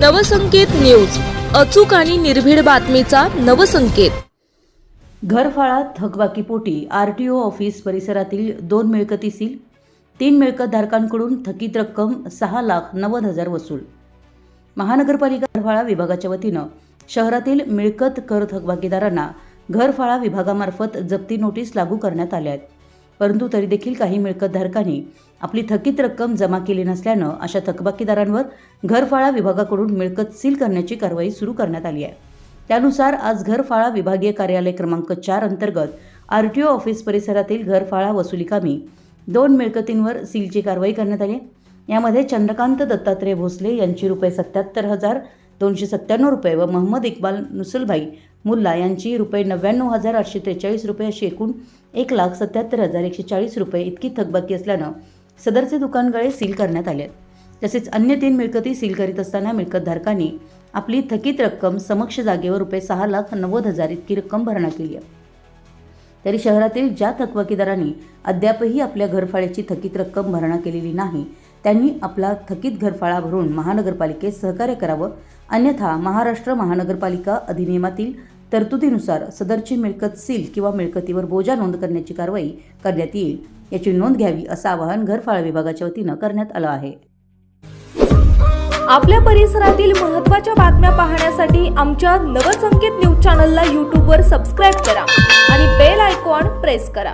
Navsanket news. अचूक आणि निर्भीड बातमीचा नवसंकेत. घरफाळा थकबाकीपोटी आर टी ओ ऑफिस परिसरातील दोन मिळकती सील तीन मिळकतधारकांकडून थकीत रक्कम सहा लाख नव्वद हजार वसूल. महानगरपालिका घरफाळा विभागाच्या वतीनं शहरातील मिळकत कर थकबाकीदारांना घरफाळा विभागामार्फत जप्ती नोटीस लागू करण्यात आल्या आहेत. परंतु तरी देखील काही मिळकतधारकांनी आपली थकीत रक्कम जमा केली नसल्यानं अशा थकबाकीदारांवर घरफाळा विभागाकडून मिळकत सील करण्याची कारवाई सुरू करण्यात आली आहे. त्यानुसार आज घरफाळा विभागीय कार्यालय क्रमांक चार अंतर्गत आर टी ओ ऑफिस परिसरातील घरफाळा वसुलीकामी दोन मिळकतींवर सीलची कारवाई करण्यात आली यामध्ये चंद्रकांत दत्तात्रय भोसले यांची रुपये सत्याहत्तर हजार दोनशे सत्त्याण्णव रुपये व मोहम्मद इक्बाल नुसलभाई मुल्ला यांची रुपये नव्याण्णव हजार आठशे त्रेचाळीस रुपये अशी एकूण एक लाख सत्याहत्तर हजार एकशे चाळीस रुपये इतकी थकबाकी असल्यानं सदरचे दुकानगळे सील करण्यात आले. तसेच अन्य तीन मिळकती सील करीत असताना मिळकतधारकांनी आपली थकीत रक्कम समक्ष जागेवर रुपये सहा लाख नव्वद हजार इतकी रक्कम भरणा केली आहे. तरी शहरातील ज्या थकबाकीदारांनी अद्यापही आपल्या घरफाळ्याची थकीत रक्कम भरणा केलेली नाही त्यांनी आपला थकीत घरफाळा भरून महानगरपालिकेत सहकार्य करावं. अन्यथा महाराष्ट्र महानगरपालिका अधिनियमातील तरतुदीनुसार सदरची मिळकत सील किंवा मिळकतीवर बोजा नोंद करण्याची कारवाई करण्यात येईल याची नोंद घ्यावी असं आवाहन घरफाळ विभागाच्या वतीनं करण्यात आलं आहे. आपल्या परिसरातील महत्त्वाच्या बातम्या पाहण्यासाठी आमच्या नवसंकेत न्यूज चॅनलला यूट्यूबवर सबस्क्राईब करा आणि बेल आयकॉन प्रेस करा.